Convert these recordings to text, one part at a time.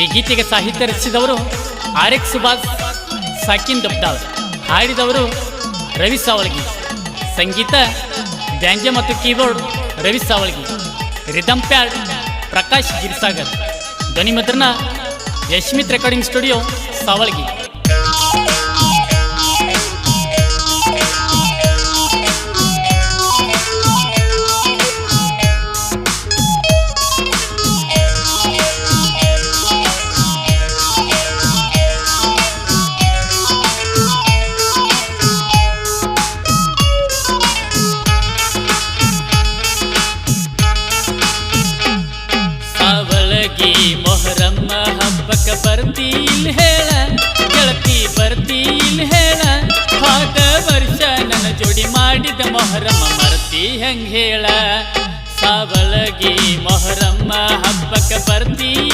ಈ ಗೀತೆಗೆ ಸಾಹಿತ್ಯ ರಚಿಸಿದವರು ಆರ್ ಎಕ್ ಸುಭಾಷ್, ಸಾಕಿನ್ ದೊಡ್ಡವರು ಹಾಡಿದವರು ರವಿ ಸಾವಳ್ಗಿ. ಸಂಗೀತ ಬ್ಯಾಂಜೆ ಮತ್ತು keyboard Ravi Savalgi. Rhythm pad Prakash Girsagar. ಧ್ವನಿ ಮುದ್ರಣ ಯಶ್ಮಿತ್ ರೆಕಾರ್ಡಿಂಗ್ ಸ್ಟುಡಿಯೋ ಸಾವಳಗಿ. ಹಬ್ಬಕ್ಕ ಬರ್ತೀಲ್ ಹೇಳ, ಗೆಳತಿ ಬರ್ತೀಲ್ ಹೇಳ. ಹಾದ ವರ್ಷ ನನ್ನ ಜೋಡಿ ಮಾಡಿದ ಮೊಹರಮ್ಮ ಮರ್ತಿ ಹೆಂಗ್ ಹೇಳ? ಸಾವಳಗಿ ಮೊಹರಮ್ಮ ಹಬ್ಬಕ್ಕೆ ಬರ್ತೀಲ್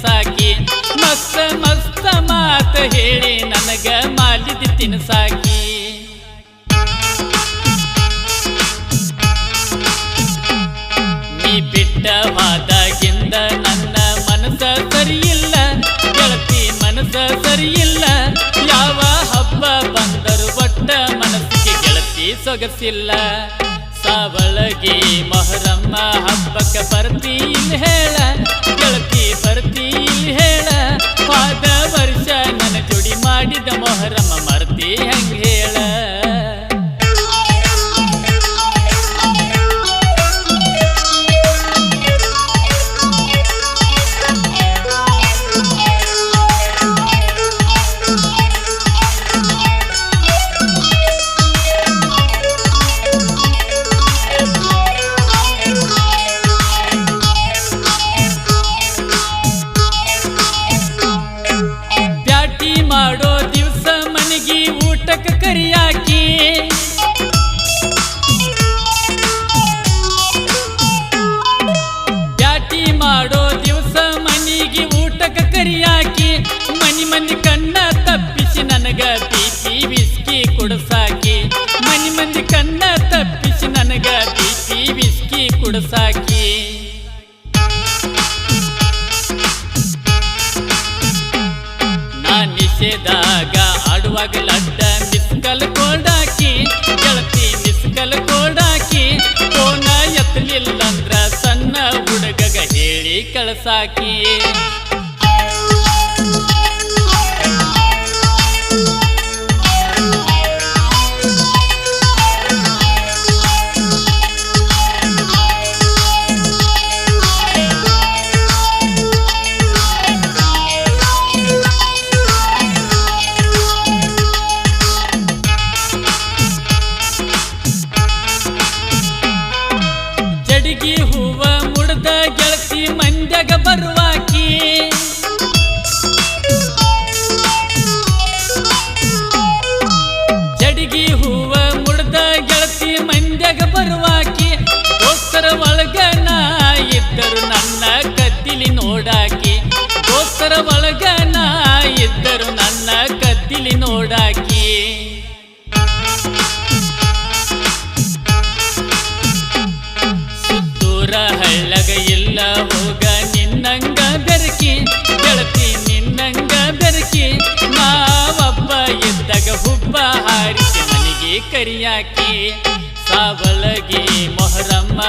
ತಿನ್ಸಾಕಿ, ಮಸ್ತ ಮಸ್ತ ಮಾತ ಹೇಳಿ ನನಗ ಮಾಲಿದ ತಿನ್ಸಾಕಿ. ನೀ ಬಿಟ್ಟ ವಾದಾಗಿಂದ ನನ್ನ ಮನಸ ಸರಿಯಿಲ್ಲ, ಗೆಳತಿ ಮನಸ್ಸ ಸರಿಯಿಲ್ಲ, ಯಾವ ಹಬ್ಬ ಬಂದರು ಒಟ್ಟ ಮನಸ್ಸಿಗೆ ಗೆಳತಿ ಸೊಗಸಿಲ್ಲ. ಸಾವಳಗಿ ಮೊಹರಮ್ಮ ಹಬ್ಬಕ್ಕ ಬ್ಯಾಟಿ ಮಾಡೋ ದಿವಸ ಮನೆಗೆ ಊಟಕ್ಕೆ ಕರಿಯಾಕಿ ಮನಿ ಮಂದಿ ಕಣ್ಣ ತಪ್ಪಿಸಿ ನನಗ ಬಿಪಿ ಬಿಸ್ಕಿ ಕುಡಸಾಕಿ. ಮನಿ ಮಂದಿ ಕಣ್ಣ ತಪ್ಪಿಸಿ ನನಗ ಬಿಪಿ ಬಿಸ್ಕಿ ಕುಡಸಾಕಿ. ಕೋಡಾಕಿ ಗೆಳತಿ ಮಿಸ್ಕಲ್ ಕೋಡಾಕಿ ಕೋನ ಎತ್ತಲಿಲ್ಲಂದ್ರ ಸಣ್ಣ ಹುಡುಗಗ ಹೇಳಿ ಕಳಸಾಕಿ. வருவார். ಕರಿಯಾಕಿ ಸಾವಲಗಿ ಮೊಹರಮ್ಮ.